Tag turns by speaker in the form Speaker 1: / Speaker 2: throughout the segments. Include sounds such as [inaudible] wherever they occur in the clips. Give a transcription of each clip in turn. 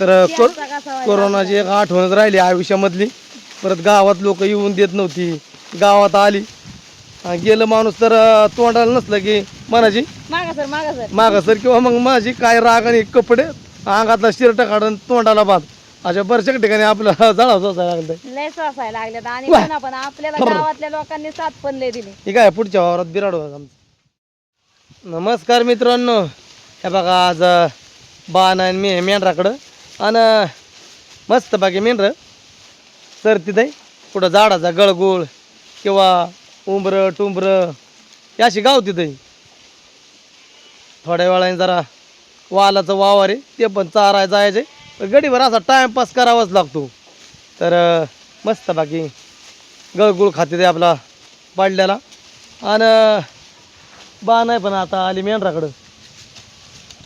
Speaker 1: तर को-
Speaker 2: त्यांचा कसा व्हायचा?
Speaker 1: कोरोनाची एक आठवणच राहिली आयुष्यामधली. परत गावात लोक येऊन देत नव्हती. गावात आली. आणि गेलं माणूस तर तोंडाला नसलं की मनाची?
Speaker 2: मागा सर
Speaker 1: किंवा मग माझी काय राग आणि कपडे अंगातला शिरट काढून तोंडाला बांध. अशा बऱ्याचशा ठिकाणी आपलं [laughs] जळावं असायला लागलं
Speaker 2: लय आणि
Speaker 1: वा.
Speaker 2: पुन्हा पण आपल्याला गावातल्या लोकांनी साथ पण लय दिली.
Speaker 1: हे काय पुढच्या वावरात बिराड होता आमचं. नमस्कार मित्रांनो. हे बघा आज अं, बाण आणि मे मेंढराकडं. आणि मस्त बाकी मेंढरं. तर तिथे कुठं झाडाचा गळगुळ किंवा उंबरं टुंबरं हे अशी गाव तिथे थोड्या वेळाने जरा वालाचं वावर आहे ते पण चाराय जायचे पण गडीभर असा टाईमपास करावाच लागतो. तर मस्त बाकी गळगुळ खाते ते आपला पाडल्याला आणि बा नाही पण आता आली मेंढराकडं.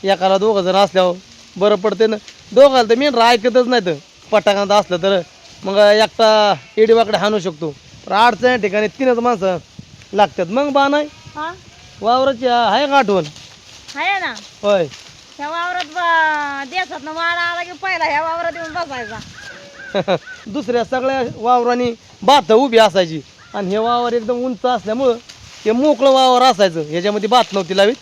Speaker 1: एकाला दोघं जण असल्यावर बरं पडते ना. दोघाला तर मेंढरा ऐकतच नाही तर. पटाकांत असलं तर. मग एकटा एडीवाकडे हाणू शकतो. पण अडचण ठिकाणी तीनच माणसं लागतात. मग बा नाही.
Speaker 2: हा?
Speaker 1: वावराची आहे का आठवण?
Speaker 2: आहे ना.
Speaker 1: होय.
Speaker 2: ह्या वावरात ब- देशात ना वाडा आला की पहिला ह्या वावरात येऊन बसायचा. [laughs]
Speaker 1: दुसऱ्या सगळ्या वावरांनी भात उभी असायची. आणि हे वावर एकदम उंच असल्यामुळं हे मोकळं वावर असायचं. ह्याच्यामध्ये भात नव्हती लावीत.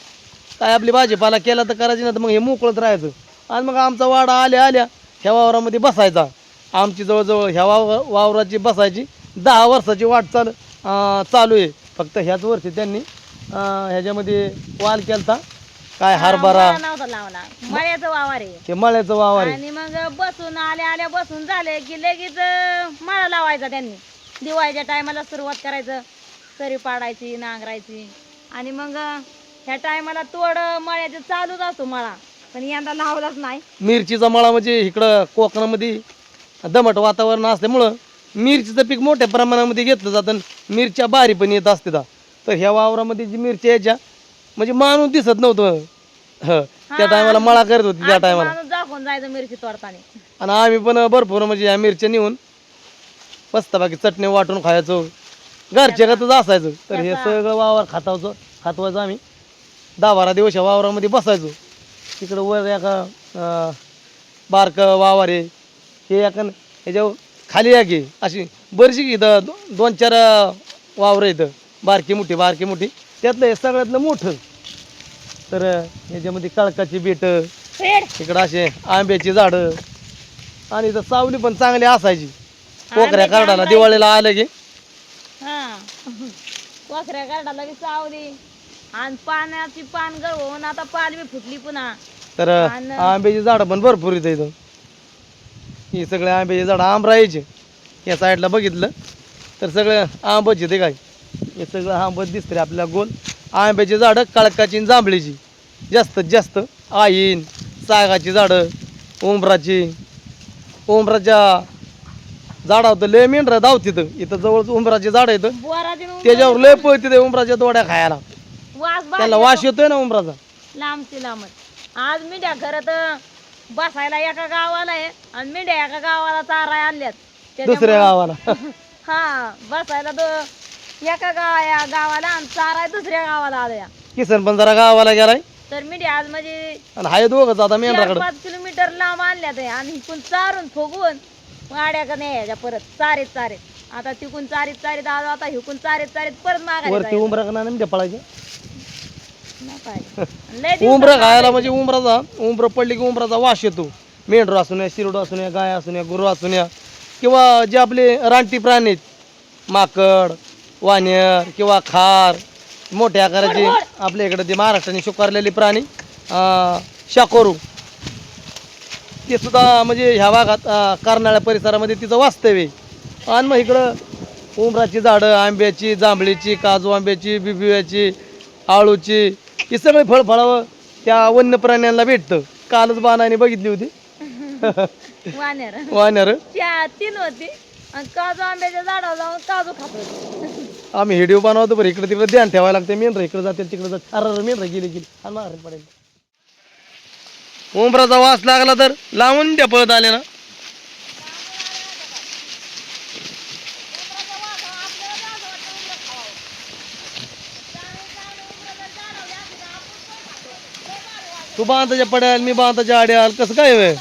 Speaker 1: काय आपली भाजीपाला केला तर करायची ना तर मग हे मोकळंच राहायचं. आणि मग आमचा वाडा आल्या आल्या ह्या वावरामध्ये बसायचा. आमची जवळजवळ ह्या वाव वावराची बसायची. दहा वर्षाची वाट चाल आहे. फक्त ह्याच वर्षी त्यांनी ह्याच्यामध्ये वाल केलता. काय हरभरा.
Speaker 2: लावला. मळ्याचं वावर आहे.
Speaker 1: हे मळ्याचं वावर आहे.
Speaker 2: आणि मग बसून आल्या आल्या बसून झाले की लगेच मळा लावायचा त्यांनी. दिवाळीच्या टायमाला सुरुवात करायचं. सरी पाडायची नांगरायची. आणि मग ह्या टायमाला तोड मळ्याचं चालूच असतो मळा. पण यंदा लावलाच नाही.
Speaker 1: मिरचीचा मळा म्हणजे इकडं कोकणामध्ये दमट वातावरण असल्यामुळं मिरचीचं पीक मोठ्या प्रमाणामध्ये घेतलं जातं आणि मिरच्या बारी पण येत असते तर ह्या वावरामध्ये जी मिरच्या यायच्या म्हणजे माणूस दिसत नव्हतं. ह त्या टायमाला मळा करत होती त्या टायमाला.
Speaker 2: माणूस दाखवून जायचं मिरची तोडताना.
Speaker 1: आणि आम्ही पण भरपूर म्हणजे ह्या मिरच्या नेऊन मस्त बाकी चटणी वाटून खायचो. घरच्या घरच असायचं. तर हे सगळं वावर खातावचं खातवायचं आम्ही. दहा बारा दिवस ह्या वावरामध्ये बसायचो. तिकडं वर एका अं, बारकं वावर आहे. हे एका ह्याच्यावर खाली या की अशी बरीचशी इथं दो- दोन चार वावरं इथं बारकी मोठी बारकी मोठी. त्यातलं हे सगळ्यातलं मोठं. तर ह्याच्यामध्ये कळकाची बेटं इकडं असे आंब्याची झाडं. आणि इथं सावली पण चांगली असायची. कोकऱ्या काढायला दिवाळीला आलं की.
Speaker 2: हा. कोकऱ्या बी चावली आणि पाण्याची पान गळवून आता पाल बी फुटली पुन्हा.
Speaker 1: तर
Speaker 2: आणि-
Speaker 1: आंब्याची झाडं पण भरपूर इथं इथं. ही सगळे आंब्याची झाडं आंबरायचे या साईडला बघितलं तर सगळं आंबच येते काय. हे सगळं आंबट दिसतंय आपल्याला गोल. आंब्याची झाडं कळकाची आणि जांभळीची. जास्तीत जास्त आईन सागाची झाडं उंबराची. उंबराच्या झाडावर तर लय मेंढरा धाव तिथं इथं जवळ उंबराची झाडं येतं त्याच्यावर लय पळते ते उंबराच्या दोड्या खायला.
Speaker 2: वास बा
Speaker 1: त्याला वास येतोय ना उंबराचा
Speaker 2: लांबची लांबच आज मिंड्या खरं तर बसायला एका गावाला आहे आणि मिंड्या एका गावाला चाराय आणल्यात. त्याच्यामुळं-
Speaker 1: दुसऱ्या गावाला. [laughs]
Speaker 2: हा बसायला दो एका गावा या गावाला आणि चाराय दुसऱ्या गावाला आल्या.
Speaker 1: किसन पण जरा गावाला गेलाय.
Speaker 2: तर मिंड्या आज म्हणजे
Speaker 1: आणि हाय दोघंच आता
Speaker 2: चार
Speaker 1: मेंढराकडं
Speaker 2: पाच किलोमीटर लांब आणल्यात आहे आणि इकून चारून फुगवून वाड्या का नाही यायच्या परत चारीत चारीत. आता तिकून चारीत चारीत आलो आता हिकून चारीत चारीत परत मागायला
Speaker 1: वरती का नाही पळायचे
Speaker 2: नाही [laughs]
Speaker 1: उंबरा खायला म्हणजे उंबराचा उंबर पडली की उंबराचा वास येतो. मेंढर असू नये शिरडो असू नये गाय असू नये गुरु असू नये. किंवा जे आपले रानटी प्राणी आहेत माकड वानेर किंवा खार मोठ्या आकाराचे आपल्या इकडे ते महाराष्ट्राने स्वीकारलेले प्राणी शाकोरू. ते सुद्धा म्हणजे ह्या भागात कर्नाळ्या परिसरामध्ये तिचं वास्तव्य आणि मग इकडं उंबराची झाडं आंब्याची जांभळीची काजू आंब्याची बिबिव्याची आळूची ही सगळी फळफळावं त्या वन्य प्राण्यांना भेटतं. कालच बाणाने बघितली होती. [laughs]
Speaker 2: वानेर
Speaker 1: वानर
Speaker 2: त्या तीन होती. आणि काजू आंब्याच्या झाडावर जाऊन काजू खात. होती
Speaker 1: आम्ही व्हिडिओ बनवतो बरं. इकडे तिकडे ध्यान ठेवायला लागते मेंढर इकडे जाते तिकडे जाते अरे मेंढर गेली गेली. आणि पडेल उंबराचा वास लागला तर लावून त्या पळत आले ना. तू बांधाच्या पड्याल मी बांधाच्या आड्याल कसं काय होय?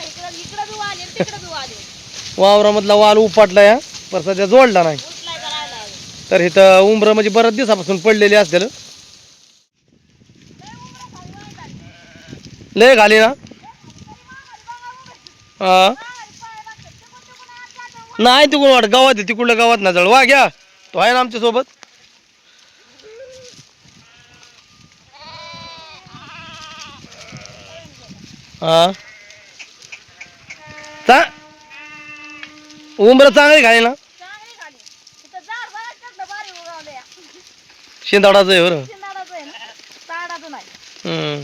Speaker 1: वावरामधला वाल उपाटला या पर सध्या जोडला नाही. तर इथं उमरं म्हणजे बऱ्याच दिवसापासून पडलेली असतील. लय घाली ना. हा. नाही तिकडून वाट गावात आहे तिकडल्या गावात ना जळ वा घ्या. तो आहे ना आमच्या हा. चा उमरं चांगली ना?
Speaker 2: खाली. उगवलंय.
Speaker 1: शिंदाडाचं आहे बरं.
Speaker 2: आहे ना?
Speaker 1: हम्म.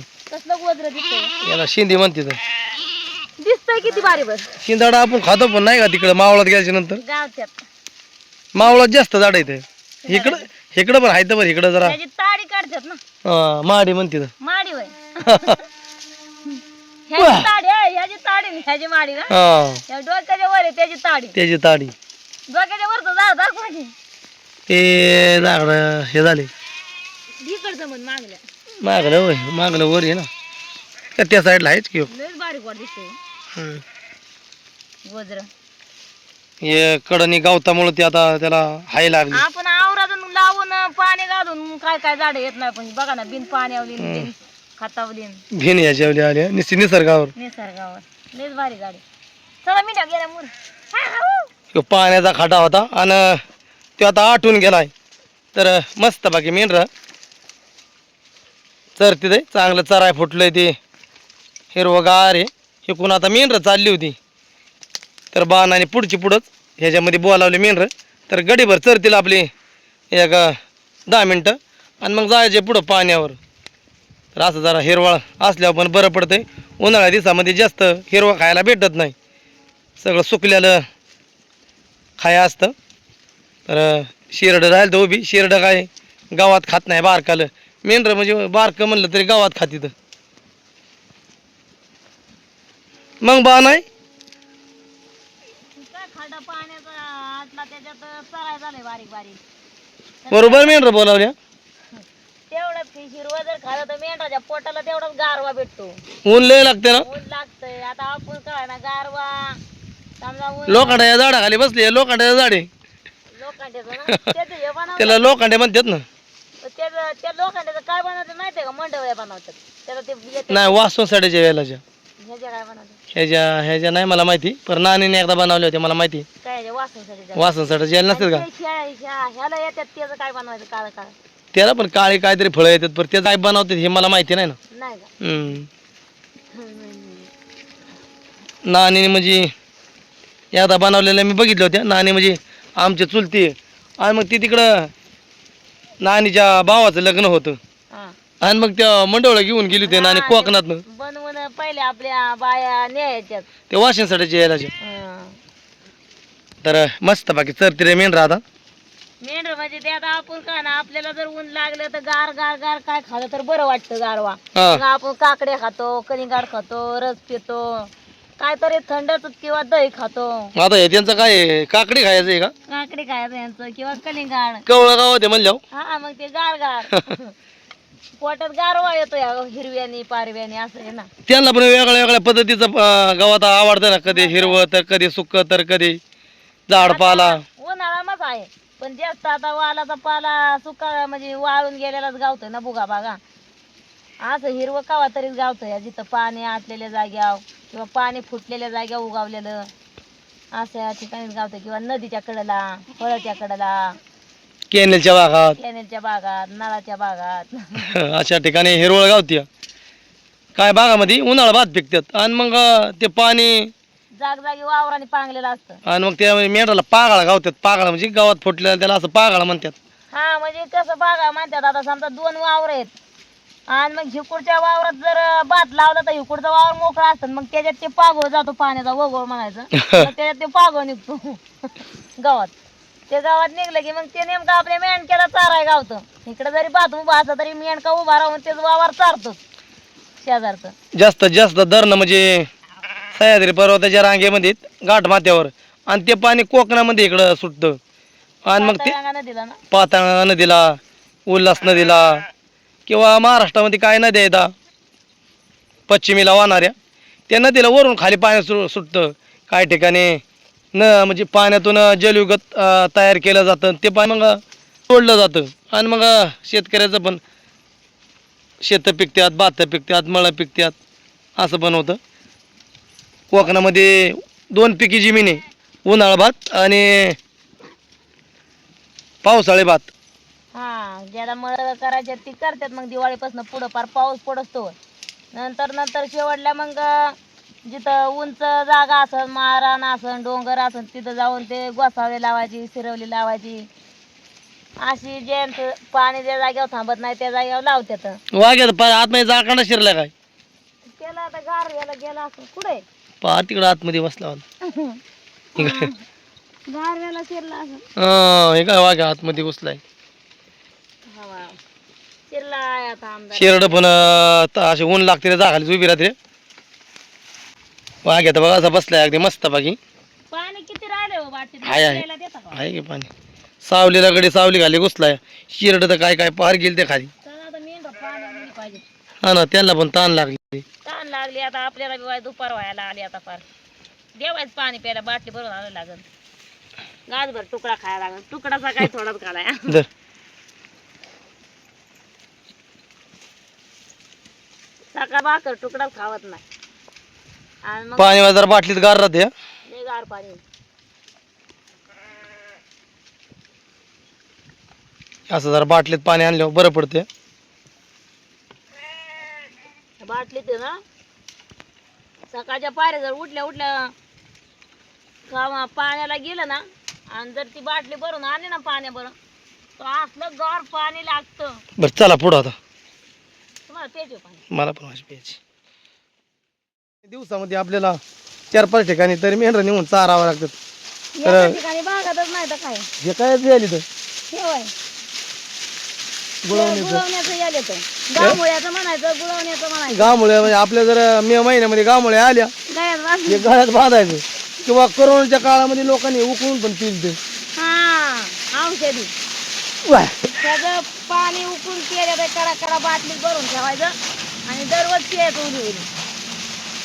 Speaker 1: याला शिंदी म्हणते तर.
Speaker 2: दिसतंय किती भारी बस
Speaker 1: शिंदाडा आपण खातो पण नाही का तिकडं? मावळात
Speaker 2: गेल्याच्यानंतर?
Speaker 1: मावळात जास्त झाड येते इकडं इकडं पण आहे तर बरं इकडं जरा.
Speaker 2: त्याची ताडी काढतात ना.
Speaker 1: हा, माडी म्हणते तर.
Speaker 2: माडी होय. [laughs] ह्याची ताडी आहे ह्याची ताडी ह्याची माडी ना.
Speaker 1: हा.
Speaker 2: डोक्याच्या वर आहे त्याची ताडी.
Speaker 1: त्याची ताडी.
Speaker 2: डोक्याच्या झाड दाखवायची
Speaker 1: ते हे झाले.
Speaker 2: इकडचं म्हण मागल्या.
Speaker 1: मागलं होय मागलं वर आहे ना. का त्या साईडला आहेच की? हो.
Speaker 2: लयच बारीक वाट दिसते.
Speaker 1: हम्म.
Speaker 2: गोजर
Speaker 1: हे कडनी गावतामुळं ते आता त्याला हाय लागली.
Speaker 2: आपण आवरातून लावून पाणी घालून काय काय झाड येत नाही पण बघा ना बिन पाण्यावली खतावली
Speaker 1: भिन या जेवली आल्या निश्चित निसर्गावर.
Speaker 2: निसर्गावर. लयच भारी गाडी. चला मुर.
Speaker 1: ह्यो पाण्याचा खाटा होता आणि तो आता आटून गेलाय. तर मस्त बाकी मेंढर चरते ते चांगलं चराय फुटलंय ते. हिरवगार आहे. हे कोण आता मेंढर चालली होती. तर बाण आणि पुढची पुढंच ह्याच्यामध्ये बोलावले मेंढर तर गडीभर चरतील आपली एक दहा मिनटं. आणि मग जायचे पुढं पाण्यावर. तर असं जरा हिरवळ असल्यावर पण बरं पडतंय. उन्हाळ्या दिवसामध्ये जास्त हिरवं खायला भेटत नाही. सगळं सुकलेलं खाया असतं. तर शिरडं राहिलं तर उभी. शिरडं काय गावात खात नाही बारकालं. मेंढरं म्हणजे बारकं म्हणलं तरी गावात खातीत मग बा नाही? बरोबर मेंढरं बोलावल्या.
Speaker 2: हिरवं जर खाल्लं तर मेंढराच्या पोटाला तेवढाच गारवा भेटतो.
Speaker 1: ऊन लय लागते ना?
Speaker 2: ऊन लागतंय. आता आपण काय ना गारवा. समजा ऊन
Speaker 1: लोखंडाच्या झाडाखाली बसली लोखंडाच्या झाडे.
Speaker 2: लोखंडाचं ना? त्याचं हे बनवतात.
Speaker 1: त्याला लोखंडे म्हणतात ना.
Speaker 2: त्याचं त्या काय बनवतात माहितीये का? मंडवळ्या बनवतात. त्याला ते येते
Speaker 1: नाही वासून साड्याच्या वेळेलाच्या
Speaker 2: ह्याच्या काय बनवतात?
Speaker 1: ह्याच्या ह्याच्या नाही मला माहिती पण नानीने एकदा बनवले होते मला माहिती.
Speaker 2: काय
Speaker 1: वासन साड्याच्या? यायला नसतील का?
Speaker 2: ह्याला येतात त्याचं काय बनवायचं? काळ काळ.
Speaker 1: त्याला पण काळे काहीतरी फळं येतात पण ते काय बनवतात हे मला माहिती नाही ना.
Speaker 2: नाही का?
Speaker 1: हम्म. नानीने म्हणजे एकदा बनवलेल्या मी बघितल्या होत्या नानी म्हणजे आमच्या चुलती. आणि मग ती तिकडं नानीच्या भावाचं लग्न होतं.
Speaker 2: हा.
Speaker 1: आणि मग त्या मंडवला घेऊन गेली होती नानी
Speaker 2: हा,
Speaker 1: कोकणातनं.
Speaker 2: बनवून पहिले आपल्या बाया न्यायच्यात
Speaker 1: ते यायला. तर मस्त बाकी चरती रे मेन राहता
Speaker 2: मेंढर म्हणजे ते आता आपण काय ना आपल्याला जर ऊन लागलं तर गार गार गार काय खाल्लं तर बरं वाटतं गारवा.
Speaker 1: हा.
Speaker 2: मग आपण काकड्या खातो कलिंगाड खातो रस पितो काहीतरी थंडच किंवा दही खातो.
Speaker 1: आता हे त्यांचं काय आहे? काकडी खायचं आहे का?
Speaker 2: काकडी खायचं यांचं किंवा कलिंगाड.
Speaker 1: कवळं गावात आहे म्हणल्यावर.
Speaker 2: हा मग ते गार गार. [laughs] पोटात गारवा येतो या हिरव्यानी पारव्यानी असं आहे ना.
Speaker 1: त्यांना पण वेगळ्या वेगळ्या पद्धतीचं अं, गवत आवडतं ना कधी हिरवं तर कधी सुक्क तर कधी झाडपाला.
Speaker 2: उन्हाळा मग आहे. पण जास्त आता वालाचा पाला सुका म्हणजे वाळून गेलेलाच गावतोय ना बुगा बागा. असं हिरवं कावा तरीच गावतोय जिथं पाणी आटलेल्या जाग्यावर किंवा पाणी फुटलेल्या जाग्यावर उगावलेलं. असं या ठिकाणीच गावतंय. किंवा नदीच्या कडेला फळाच्या कडेला.
Speaker 1: कॅनेलच्या भागात.
Speaker 2: कॅनेलच्या बागात नळाच्या बागात [laughs]
Speaker 1: अशा ठिकाणी हिरवळ गावती काय बागामध्ये उन्हाळा भात पिकतात. आणि मग ते पाणी
Speaker 2: जागजागी वावराने पांगलेलं असतं.
Speaker 1: आणि मग त्या मेंढराला पागाळा गावतात. पागाळा म्हणजे गावात फुटलेला त्याला असं पागाळा म्हणतात.
Speaker 2: हा म्हणजे कसं बागा म्हणतात. आता समजा दोन वावर आहेत. आणि मग हिकडच्या वावरात जर भात लावला तर हिकडचा वावर मोकळा असतात मग त्याच्यात ते पागोळ जातो पाण्याचा वगोळ म्हणायचं. [laughs] मग त्याच्यात ते पागोळ निघतो. [laughs] गावात. ते गावात निघलं की मग ते नेमकं आपल्या मेंढक्याला चाराय गावतं. इकडे जरी भात उभा असला तरी मेंढका उभा राहून त्याच वावर चारतो शेजारचं.
Speaker 1: जास्तीत जास्त धरणं म्हणजे सह्याद्री पर्वताच्या रांगेमध्ये घाट माथ्यावर. आणि ते पाणी कोकणामध्ये इकडं सुटतं. आणि मग ते
Speaker 2: पातळगंगा नदीला ना?
Speaker 1: पाताळ नदीला उल्हास नदीला किंवा महाराष्ट्रामध्ये काय नद्या येतात पश्चिमेला वाहणाऱ्या त्या नदीला वरून खाली पाणी सु सुटतं. काही ठिकाणी न म्हणजे पाण्यातून जलयुगत अं, तयार केलं जातं. ते पाणी मग सोडलं जातं. आणि मग शेतकऱ्याचं पण शेतं पिकतात भातं पिकतात मळं पिकतात. असं पण होतं. कोकणामध्ये दोन पिकी जमीन आहे. उन्हाळा भात आणि पावसाळे भात.
Speaker 2: हा ज्याला मळ करायचे ती करतात. मग दिवाळीपासून पुढं पार पाऊस पडतो. नंतर नंतर शेवटला मग जिथं उंच जागा असन मारान असन डोंगर असन तिथं जाऊन ते गोसावळे लावायची सिरवली लावायची. अशी ज्यांचं पाणी ज्या जागेवर थांबत नाही त्या जागेवर लावतात
Speaker 1: वाघ्यात आतमध्ये जाळकांडा शिरला काय?
Speaker 2: त्याला आता गार याला गेला असं कुठे
Speaker 1: पहा तिकडं आतमध्ये बसला होता. [laughs]
Speaker 2: असं
Speaker 1: हं, हे काय वाघ्या आतमध्ये घुसलाय
Speaker 2: हवा. शिरला आहे आता आमदार.
Speaker 1: शेरड पण अं, त- असे ऊन लागते रे जागाली उभी राहते वाघ्या तर बघा असा बसलाय अगदी मस्त बाकी
Speaker 2: पाणी किती राहिले हो
Speaker 1: आहे, आहे.
Speaker 2: प्यायला देता का?
Speaker 1: आहे की पाणी? सावलीला गडी सावली घाली घुसलाय. शिरड तर काय काय पार गेली ते खाली
Speaker 2: चला आता मेंढर पाणी दिली पाहिजे
Speaker 1: हा ना त्यांना पण ताण लागली.
Speaker 2: ताण लागली आता आपल्याला बी वाय दुपार व्हायला आली आता फार. देवायच पाणी प्यायला बाटली भरून आलं लागल गाजभर तुकडा खायला लागल तुकडाचा काय थोडाच खालाय. [laughs]
Speaker 1: जर
Speaker 2: सकाळ भाकर तुकडाच खावत नाही. आणि मग
Speaker 1: पाणी जरा बाटलीत गार राहते हं.
Speaker 2: लय गार पाणी.
Speaker 1: असं जरा बाटलीत पाणी आणल्यावर बरं पडते.
Speaker 2: बाटलीत ना सकाळच्या पायऱ्या जर उठल्या उठल्या खावा पाण्याला गेलं ना आणि जर ती बाटली भरून आली ना पाण्या बरं तर असलं गार पाणी लागतं.
Speaker 1: बरं चला पुढं आता.
Speaker 2: तुम्हाला प्यायचे पाणी?
Speaker 1: मला पण माझी प्यायची. दिवसामध्ये आपल्याला चार पाच ठिकाणी तरी मेंढर नेऊन चारावं लागतात.
Speaker 2: एका ठिकाणी बागतच नाही तर काय?
Speaker 1: हे काय झाली तर?
Speaker 2: ठेवाय
Speaker 1: गुळवणीचं
Speaker 2: गुळवण्याचं याले तर गावमुळ्याचं म्हणायचं गुळवण्याचं म्हणायचं.
Speaker 1: गावमुळे म्हणजे आपल्या जर मे महिन्यामध्ये गावमुळे आल्या
Speaker 2: वास-
Speaker 1: हे गळ्यात बांधायचं. किंवा कोरोनाच्या काळामध्ये लोकांनी उकळून पण पिल ते.
Speaker 2: हा औषधी.
Speaker 1: वाह.
Speaker 2: त्याचं पाणी उकळून केलं कडा कडा बाटलीत भरून ठेवायचं आणि दररोज पियायचं उली उली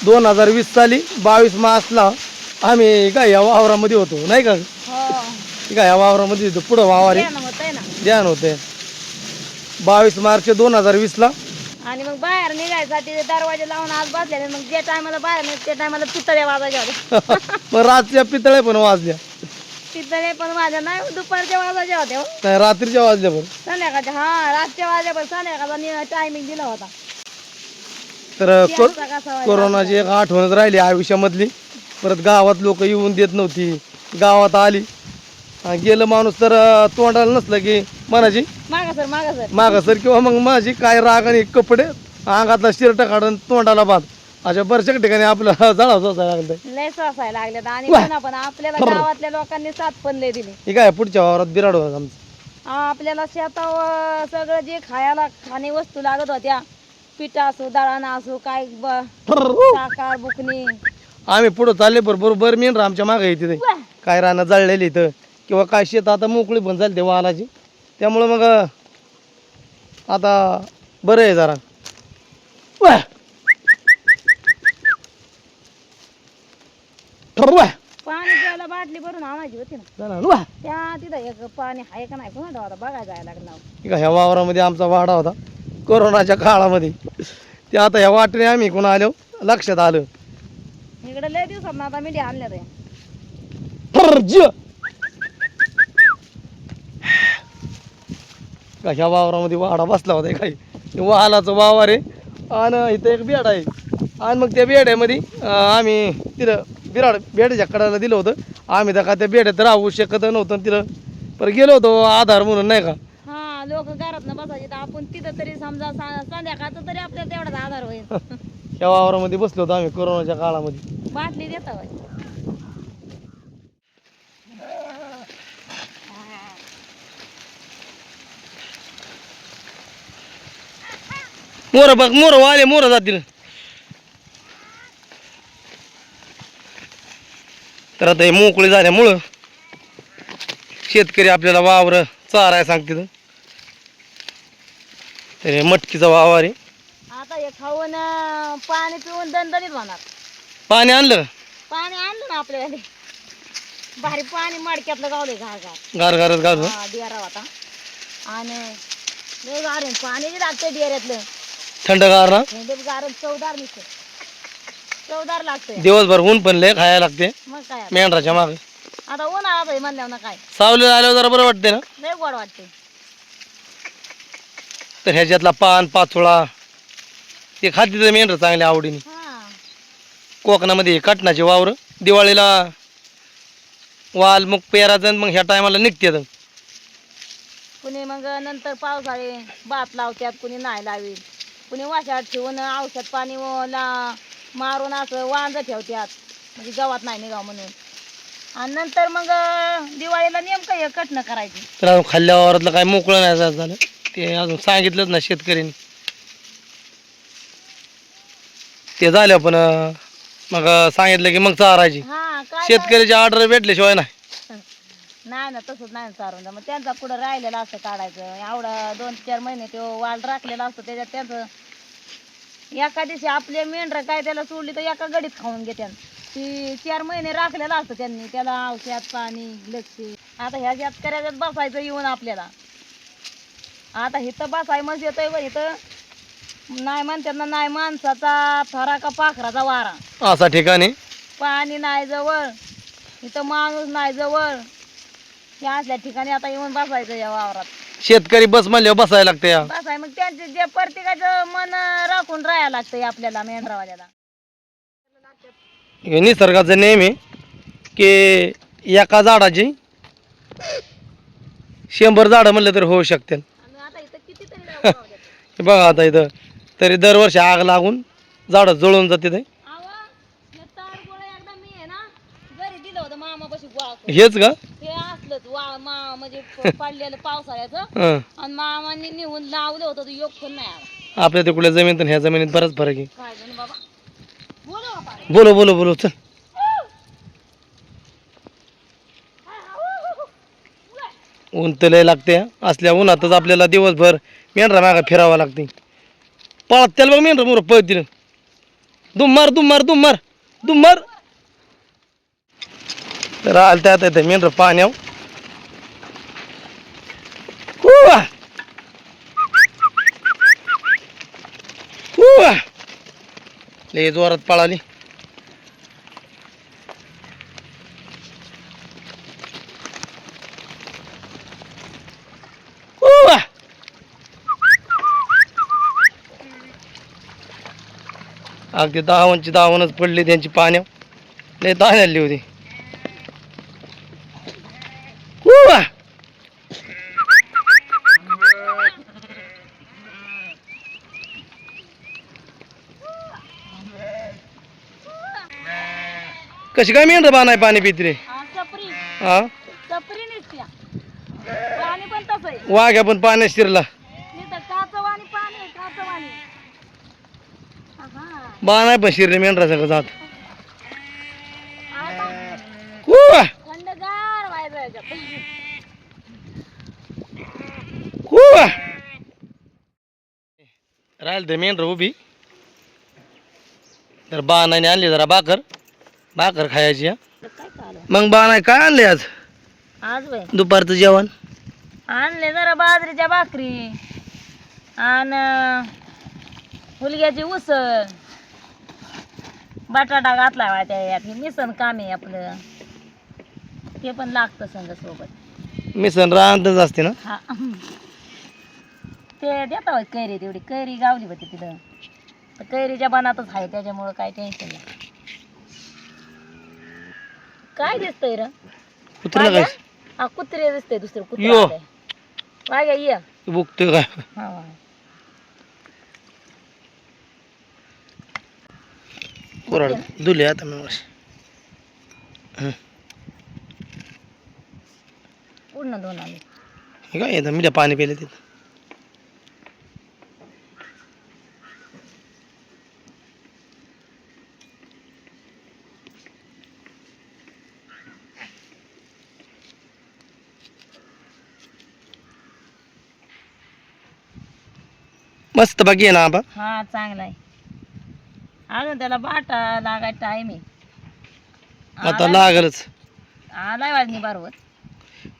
Speaker 1: दोन हजार वीस साली बावीस मार्चला आम्ही काय या वावरामध्ये होतो नाही का?
Speaker 2: हो.
Speaker 1: काय या वावरामध्ये होतो पुढं वावर आहे
Speaker 2: ना.
Speaker 1: ध्यान होते बावीस मार्च दोन हजार वीसला
Speaker 2: आणि मग बाहेर निघायसाठी दरवाजे लावून आज बसले मग जे टायमाला बाहेर निघ त्या टायमाला पितळ्या वाजायच्या होत्या [laughs]
Speaker 1: मग रातच्या पितळे पण वाजल्या.
Speaker 2: पितळे पण माझ्या नाही दुपारच्या वाजायच्या होत्या. हो.
Speaker 1: नाही रात्रीच्या वाजल्या पण.
Speaker 2: संध्याकाळच्या हा रातच्या वाजल्या पण संध्याकाळचा टायमिंग दिला होता.
Speaker 1: तर को-
Speaker 2: कसा?
Speaker 1: कोरोनाची एक आठवणच राहिली आयुष्यामधली. परत गावात लोक येऊन देत नव्हती. गावात आली. गेलं माणूस तर तोंडाला नसलं की मनाची
Speaker 2: मागा सर मागा सर.
Speaker 1: मागं सर किंवा मग माझी काय राग आणि कपडे अंगातला शिरट काढून तोंडाला बांध. अशा बऱ्याचशा ठिकाणी आपलं [laughs] जळाव जायला लागतंय
Speaker 2: लय लागल्यात आणि
Speaker 1: वाह.
Speaker 2: पुन्हा पण आपल्याला गावातल्या लोकांनी साथ पण लय दिली.
Speaker 1: हे काय पुढच्या वावरात बिराड होता आमचं?
Speaker 2: आपल्याला शेतावर सगळं जे खायला खाणे वस्तू लागत होत्या पिठा असो दळण असो काय ब- साखर बुकणी.
Speaker 1: आम्ही पुढं चालले बरोबर बरं मेन आमच्या मागे येते ते
Speaker 2: वाह.
Speaker 1: काय रानं जळलेली इथं. किंवा काय शेत आता मोकळी पण झाली ते वालाची त्यामुळं मग आता बरं आहे जरा वाह. वाह.
Speaker 2: पाणी प्यायला बाटली भरून आणायची होती ना?
Speaker 1: वाह.
Speaker 2: त्या तिथं एक पाणी आहे का नाही कोणा होता बघायला जायला लागलं
Speaker 1: हे का ह्या वावरामध्ये आमचा वाडा होता कोरोनाच्या काळामध्ये ते आता ह्या वाटेने आम्ही कोण आलो लक्षात आलं
Speaker 2: इकडे लय दिवसात आता मिठी आणल्या त्या
Speaker 1: फर्ज का ह्या वावरामध्ये वाडा बसला होता काही. वालाचं वावर आहे. आणि इथं एक बेड आहे. आणि मग त्या बेड्यामध्ये आम्ही तिथं बिराड बेड्याच्या कडाला दिलं होतं. आम्ही तर का त्या बेड्यात राहू शकत नव्हतं तिथं. पर गेलो होतो आधार म्हणून नाही का?
Speaker 2: हा लोक घरात न बसायचे. तर आपण तिथं तरी समजा संध्याकाळचं तरी आपल्याला तेवढाच आधार होईल. [laughs]
Speaker 1: ह्या वावरामध्ये बसलो होतो आम्ही कोरोनाच्या काळामध्ये.
Speaker 2: बाटली देता बाई
Speaker 1: मोर बघ मोर वाले मोर जातील. तर आता हे मोकळे झाल्यामुळं शेतकरी आपल्याला वावर चाराय सांगते तर मटकीचा वावर आहे.
Speaker 2: आता हे खाऊन पाणी पिऊन दणदणीत होणार.
Speaker 1: पाणी आणलं?
Speaker 2: पाणी आणलं ना आपल्याला भारी पाणी मडक्यातलं गावले घाळ
Speaker 1: गार गारच घालू.
Speaker 2: हा डेरा होता आणि. पाणी बी लागतंय डेऱ्यातलं.
Speaker 1: थंडगार ना?
Speaker 2: थंड गार चवदार दिसत चवदार लागतंय.
Speaker 1: दिवसभर ऊन पण लय खायला लागते.
Speaker 2: मग काय आता?
Speaker 1: मेंढराच्या मागे.
Speaker 2: आता उन्हाळा आहे म्हणल्यावर ना काय?
Speaker 1: सावली आल्यावर जरा बरं वाटते ना?
Speaker 2: लय गोड वाटते
Speaker 1: तर ह्याच्यातला पान पाचोळा ते खाते तर मेंढर चांगल्या आवडीने.
Speaker 2: हा.
Speaker 1: कोकणामध्ये कटणाचे वावर दिवाळीला वाल मग पेराचं आणि मग ह्या टायमाला निघते
Speaker 2: कुणी मग नंतर पावसाळे भात लावतात कुणी नाही लावीत. कुणी वाशात ठेवून औषध पाणी व ला मारून असं वांज ठेवतात म्हणजे गवात नाही निघाव म्हणून. आणि नंतर मग दिवाळीला नेमकं हे कटणं करायचं.
Speaker 1: तर अजून खाल्ल्या वावरातलं काय मोकळं नाही झालं झालं. ते अजून सांगितलंच ना शेतकऱ्यांनी ते झालं पण अं, मग सांगितलं की मग चारायची.
Speaker 2: हा काय
Speaker 1: शेतकऱ्याची ऑर्डर भेटल्याशिवाय नाही.
Speaker 2: नाही ना तसंच नाही चारून. मग त्यांचा पुढं राहिलेलं असतं काढायचं. एवढा दोन चार महिने तो वाल राखलेला असतो त्याच्यात त्याचं एका दिवशी आपले मेंढर काय त्याला सोडली तर एका गडीत खाऊन घेत्यान ती चार महिने राखलेलं असतं त्यांनी त्याला औषध पाणी लक्ष. आता ह्या शेतकऱ्याच्यात बसायचं येऊन आपल्याला. आता इथं बसाय मग येतोय बरं इथं नाही म्हणतात ना नाही माणसाचा थरा का पाखराचा वारा.
Speaker 1: असा ठिकाणी?
Speaker 2: पाणी नाही जवळ इथं माणूस नाही जवळ. या असल्या ठिकाणी आता येऊन बसायचं या वावरात.
Speaker 1: शेतकरी बस म्हणल्यावर बसायला लागते या.
Speaker 2: मग त्यांचे जे प्रत्येकाचं मन राखून राहायला लागतंय आपल्याला मेंढरावाल्याला.
Speaker 1: हे निसर्गाचं आहे की एका झाडाची शंभर झाडं म्हणलं तरी होऊ शकते
Speaker 2: आणि आता इथं कितीतरी लावून लावल्यात.
Speaker 1: हे बघा आता इथं तरी दरवर्षी आग लागून झाडं जळून जाते ते.
Speaker 2: अहो, हे ताडगोळं एकदा मी आहे ना घरी दिलं होतं मामापाशी गोळा करून.
Speaker 1: हेच का?
Speaker 2: हे असलंच वा मा म्हणजे [laughs] पडलेलं पावसाळ्याचं.
Speaker 1: हं.
Speaker 2: आणि मामांनी निघून लावलं होतं योग पण नाही आला.
Speaker 1: आपल्या तिकडल्या जमीन तर ह्या जमिनीत बराच फरक आहे.
Speaker 2: काय जण बाबा? बोलू बाबा.
Speaker 1: बोलो बोलो बोलो चल. ऊन तर लय लागते हं. असल्या उन्हातच आपल्याला दिवसभर मेंढरा मागा फिरावं लागते पळत त्याला बघ मेंढरा मोर पळतील दुम मार दुम मार दुम मार दुम मार. तर आलं त्यात येतं मेंढर पाण्याव उव्वा. उव्वा. लय जोरात पळाली अगदी दहावनची दहावनच पडली त्यांची पाण्या लय दहा आली होती कशी काय मेंढर बाणाय पाणी पित रे
Speaker 2: हा,
Speaker 1: हा वाघ्या पण पाण्यात शिरला. बाणाय पण शिरले मेंढरा सगळं जात. राहिलं ते मेंढर उभी. तर बाणाने आणली जरा भाकर भाकर खायची हा?
Speaker 2: काय चालू
Speaker 1: मग बाणाय काय आणले आज?
Speaker 2: आज बाई
Speaker 1: दुपारचं जेवण?
Speaker 2: आणले जरा बाजरीच्या भाकरी आणि हुलग्याची उसळ. बटाटा घातला बा हे मिसण काम आहे आपलं. ते पण लागतं संग सोबत.
Speaker 1: मिसळ राहतच असते ना?
Speaker 2: हा. ते देता होय कैरी तेवढी कैरी गावली होती तिथं. तर कैरीच्या बनातच आहे त्याच्यामुळं काय टेन्शन नाही. काय दिसतंय र?
Speaker 1: उतरलं काय?
Speaker 2: हा कुत्रे दिसतंय दुसरं
Speaker 1: यो.
Speaker 2: कुत्रे वाग्या ये.
Speaker 1: बुकतोय काय?
Speaker 2: हा.
Speaker 1: कोरड दुले आता मग.
Speaker 2: पूर्ण दोन आले
Speaker 1: हे काय येतं? मी पाणी पिलं तिथं मस्त बाकी आहे ना आबा.
Speaker 2: हा चांगला आहे अजून त्याला बाटा लागाय टाइम आहे.
Speaker 1: आता लागलच.
Speaker 2: आलाय वाजनी बरोबर.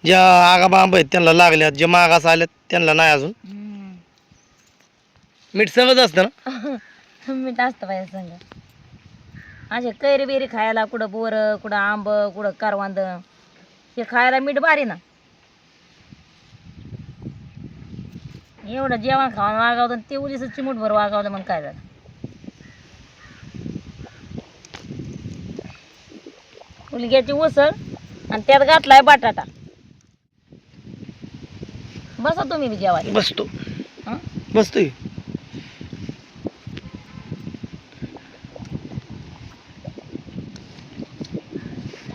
Speaker 1: ज्या आगा बांब आहेत त्यांना लागल्यात. जे मागास आल्यात त्यांना नाही अजून. मीठ सगळंच असतं ना? [laughs]
Speaker 2: मीठ असतं पाहिजे संग. असे कैरी बिरी खायला कुठं बोर कुठं आंब कुठं करवांद. हे खायला मीठ भारी ना? एवढं जेवण खाऊन वागावतं ते उलीस चिमूटभर वागावलं मग काय झालं? उलग्याची उसळ आणि त्यात घातलाय बटाटा. बसा तुम्ही बी जेवायला.
Speaker 1: बसतो.
Speaker 2: हं?
Speaker 1: बसतोय.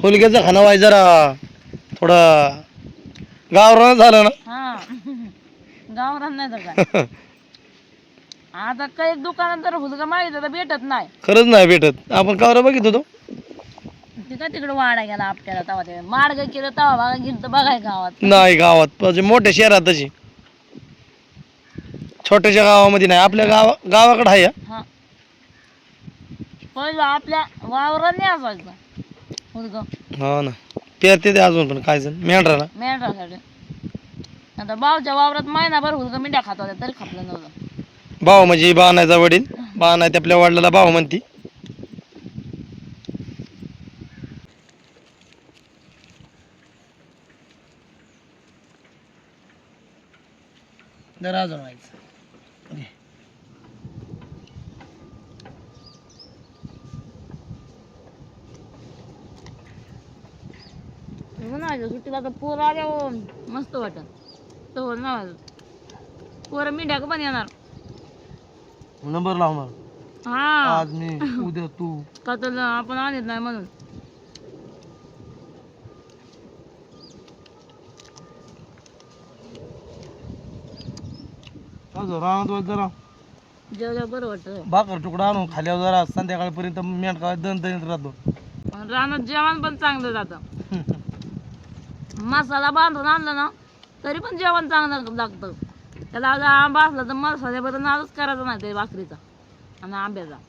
Speaker 1: होलग्याचा खाणं वाय जरा थोडं गावरान झालं ना.
Speaker 2: गावरान नाही काय? [laughs] आता काही दुकानात जर मागितलं तर भेटत नाही.
Speaker 1: खरंच नाही भेटत. आपण कावरा बघित होतो?
Speaker 2: ते काय तिकडे वाडा गेला आपल्याला तवा ते. मार्ग केलं तवा बघा गेलं तर बघाय गावात.
Speaker 1: नाही गावात. म्हणजे मोठ्या शहरातच आहे. छोट्याशा गावामध्ये नाही. आपल्या गावा गावाकडे आहे हा.
Speaker 2: हा. पहिलं आपल्या वावरात नाही असायचं. हुलगा.
Speaker 1: हा ना. पेरते ते अजून पण काय जण मेंढराला.
Speaker 2: मेंढरासाठी. आता बावच्या वावरात महिनाभर हुलगा मिंड्या खात होत्या तरी खापलं नव्हतं.
Speaker 1: भाऊ म्हणजे बाणायचा वडील बाण ते आपल्या वडिलाला भाऊ म्हणती. जरा अजून व्हायचं.
Speaker 2: सुट्टीला तर पोरं आल्यावर मस्त वाटत तो ना पोरं मिंड्या पण येणार.
Speaker 1: नंबर लावणार
Speaker 2: हा.
Speaker 1: आज मी उद्या तू.
Speaker 2: का तर आपण आणत नाही म्हणून.
Speaker 1: राहणार वाज जरा.
Speaker 2: बरं वाटतं.
Speaker 1: भाकर तुकडा आणून खाल्यावर जरा संध्याकाळपर्यंत मेंढका दणदणीत राहतो.
Speaker 2: रानात जेवण पण चांगलं जातं. [laughs] मसाला बांधून आणलं ना तरी पण जेवण चांगलं लागतं. त्याला आंबा असला तर मसाल्याबरोबर नादच करायचा नाही ते भाकरीचा आणि आंब्याचा.